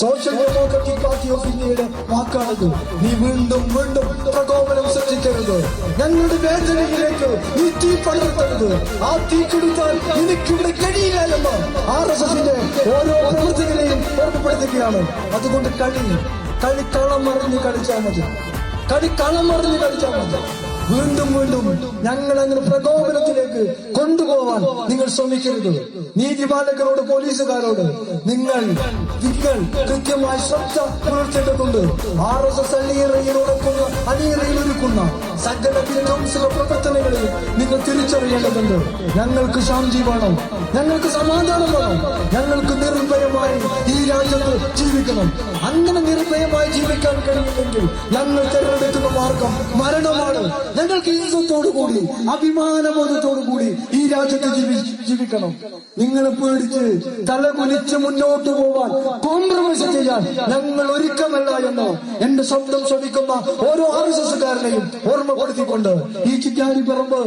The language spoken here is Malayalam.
സോഷ്യൽ ഡെമോക്രാറ്റിക് പാർട്ടി ഓഫ് ഇന്ത്യയുടെ വാക്കാണിത്. നീ വീണ്ടും വീണ്ടും പ്രകോപനം സൃഷ്ടിക്കരുത്. ഞങ്ങളുടെ വേദനയിലേക്ക് നീ തീ പടർത്തരുത്. ആ തീ കെടുത്താൽ എനിക്കിവിടെ കഴിയില്ല എന്ന് ആർ എസ് എസിന്റെ ഓരോ പ്രവർത്തകരെയും ഓർമ്മപ്പെടുത്തുകയാണ്. അതുകൊണ്ട് കളി കളി കളം മറിഞ്ഞ് കളിച്ചാൽ മതി. കളി കളം മറിഞ്ഞ് കളിച്ചാൽ മതി. വീണ്ടും വീണ്ടും ഞങ്ങൾ അങ്ങനെ പ്രകോപനത്തിലേക്ക് കൊണ്ടുപോവാൻ നിങ്ങൾ ശ്രമിക്കരുത്. നീതിപാലകരോട് പോലീസുകാരോട് നിങ്ങൾ നിങ്ങൾ കൃത്യമായി ശ്രദ്ധ പുലർത്തേണ്ടതുണ്ട്. ആർ എസ് എസ് അണിയറയിൽ ഉറക്കുന്ന അണിയറയിൽ ഒരുക്കുന്ന സകല കൗൺസിലർ പ്രവർത്തനങ്ങളിൽ നിങ്ങൾ തിരിച്ചറിയേണ്ടതുണ്ട്. ഞങ്ങൾക്ക് ശാന്തി വേണം. ഞങ്ങൾക്ക് സമാധാനം വേണം. ഞങ്ങൾക്ക് നിർഭയമായി ഈ രാജ്യത്ത് ജീവിക്കണം. അങ്ങനെ നിർഭയമായി ജീവിക്കാൻ കഴിയുമെങ്കിൽ ഞങ്ങൾ തിരഞ്ഞെടുക്കുന്ന മാർഗം മരണമാണ്. ഞങ്ങൾക്ക് ഈസത്തോടു കൂടി അഭിമാനബോധത്തോടു കൂടി ഈ രാജ്യത്ത് ജീവി ജീവിക്കണം. നിങ്ങൾ പേടിച്ച് തല കുലിച്ച് മുന്നോട്ട് പോവാൻ കോംപ്രമൈസ് ചെയ്യാൻ ഞങ്ങൾ ഒരുക്കമല്ല എന്ന് എന്റെ ശബ്ദം ശ്രമിക്കുന്ന ഓരോ ആർ എസ് എസ്സുകാരനെയും ഓർമ്മപ്പെടുത്തിക്കൊണ്ട് ഈ ചിറ്റാരി പറമ്പ്